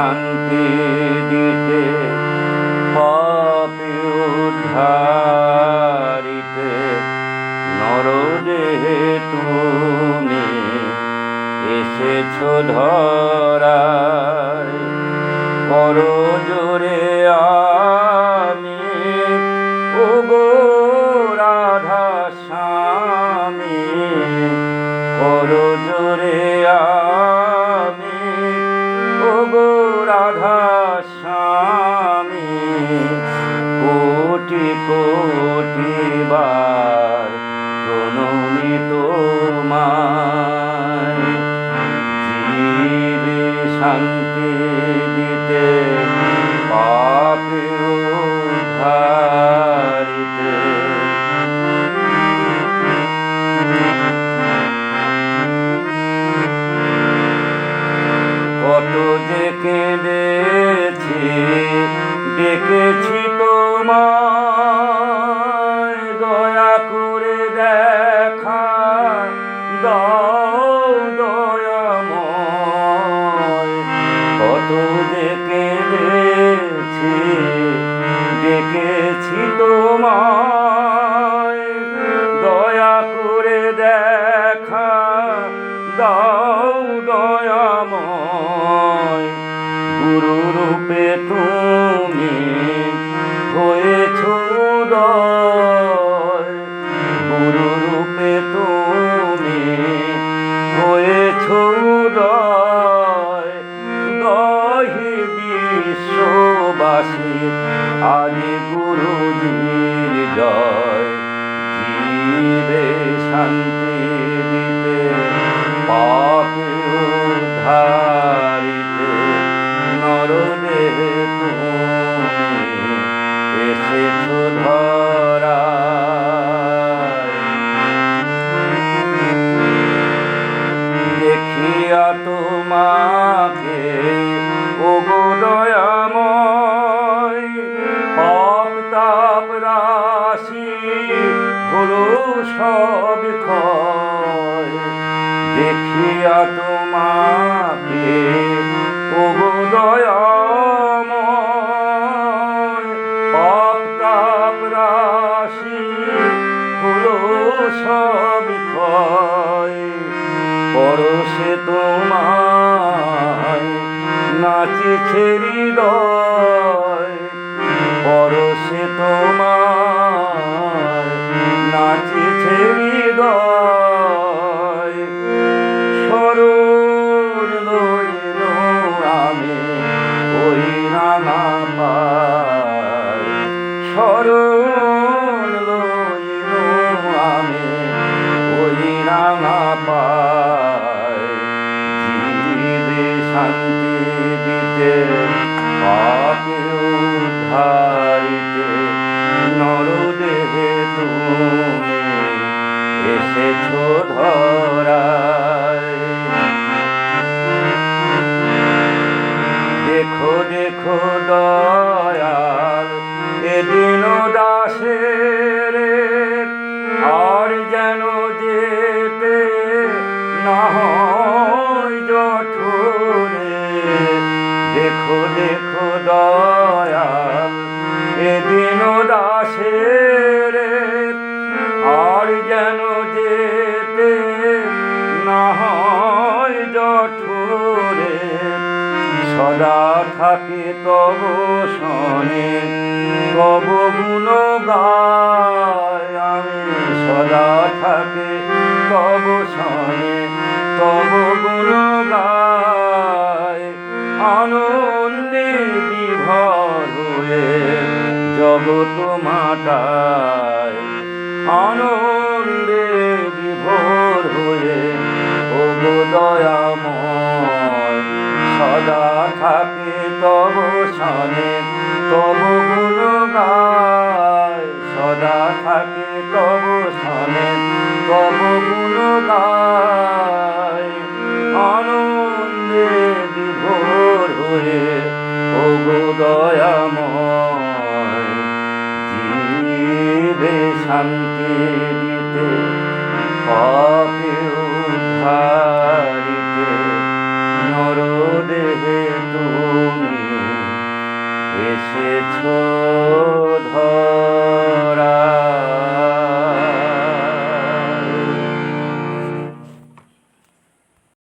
শান্তি দিতে পাপি নরদেহে তুমি এসেছ ধরায় করো জোরে আমি see. গুরু রূপে তুমি দেখিয়া তোমাকে ওগো দয়াময় পাপ তাপ রাশি হলো সব দেখিয়া রাশি হলো সব ক্ষয়। পরশে তোমায় নাচেছে হৃদয় পরশে তোমায় নাচেছে হৃদয় সরল যেন যেতে না জঠরে দেখো দেখো দয়াল এদিন দাসের, আর যেন যেতে না জঠরে সদা থাকে তব শনে, তব গুণ গায় আমি। সদা থাকে তব শনে তব গুণ গায় আনন্দে বিভর হয়ে জগত মাতায়। আনন্দে বিভোর হয়ে ও দয়াময়। সদা থাকে তব সনে, তব গুণ গায় সদা থাকে শান্তি দিতে পাপে উদ্ধারিতে। নরদেহে তুমি এসেছ ধর